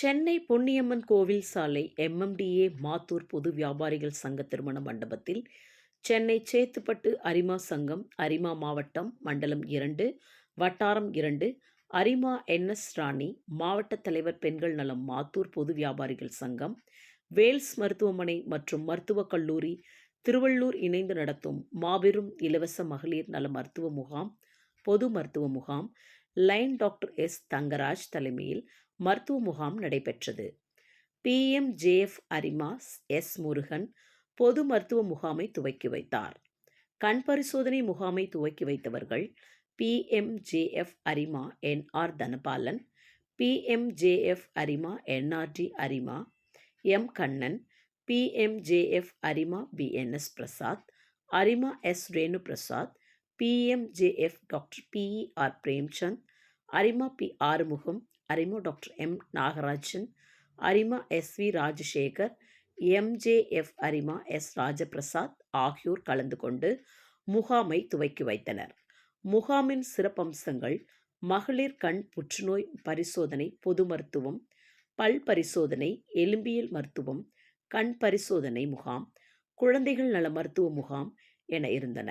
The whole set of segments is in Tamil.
சென்னை பொன்னியம்மன் கோவில் சாலை எம்எம்டிஏ மாத்தூர் பொது வியாபாரிகள் சங்க திருமண மண்டபத்தில் சென்னை சேத்துப்பட்டு அரிமா சங்கம் அரிமா மாவட்டம் மண்டலம் இரண்டு வட்டாரம் இரண்டு அரிமா என்எஸ் ராணி மாவட்ட தலைவர் பெண்கள் நலம் மாத்தூர் பொது வியாபாரிகள் சங்கம் வேல்ஸ் மருத்துவமனை மற்றும் மருத்துவக் கல்லூரி திருவள்ளூர் இணைந்து நடத்தும் மாபெரும் இலவச மகளிர் நல மருத்துவ முகாம் பொது மருத்துவ முகாம் லைன் டாக்டர் எஸ் தங்கராஜ் தலைமையில் மருத்துவ முகாம் நடைபெற்றது. PMJF அரிமாஸ் S. முருகன் பொது மருத்துவ முகாமை துவக்கி வைத்தார். கண் பரிசோதனை முகாமை துவக்கி வைத்தவர்கள் பிஎம்ஜேஎஃப் அரிமா என்ஆர் தனபாலன் பிஎம்ஜேஎஃப் அரிமா என்ஆர்டி அரிமா எம். கண்ணன் பிஎம்ஜேஎஃப் அரிமா பிஎன்எஸ் பிரசாத் அரிமா S. Renu Prasad PMJF doctor PER Premchand அரிமா பி. ஆறுமுகம் அரிமா டாக்டர் எம். நாகராஜன் அரிமா எஸ். வி. ராஜசேகர் எம்ஜேஎஃப் அரிமா எஸ். ராஜபிரசாத் ஆகியோர் கலந்து கொண்டு முகாமை துவக்கி வைத்தனர். முகாமின் சிறப்பம்சங்கள் மகளிர் கண் புற்றுநோய் பரிசோதனை பொது மருத்துவம் பல் பரிசோதனை எலும்பியல் மருத்துவம் கண் பரிசோதனை முகாம் குழந்தைகள் நல மருத்துவ முகாம் என இருந்தன.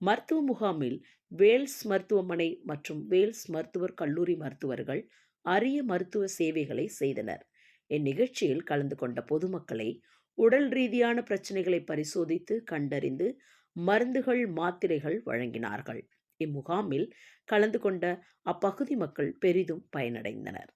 மருத்துவ முகாமில் வேல்ஸ் மருத்துவமனை மற்றும் வேல்ஸ் மருத்துவர் கல்லூரி மருத்துவர்கள் அரிய மருத்துவ சேவைகளை செய்தனர். இந்நிகழ்ச்சியில் கலந்து கொண்ட பொதுமக்களை உடல் ரீதியான பிரச்சனைகளை பரிசோதித்து கண்டறிந்து மருந்துகள் மாத்திரைகள் வழங்கினார்கள். இம்முகாமில் கலந்து கொண்ட அப்பகுதி மக்கள் பெரிதும் பயனடைந்தனர்.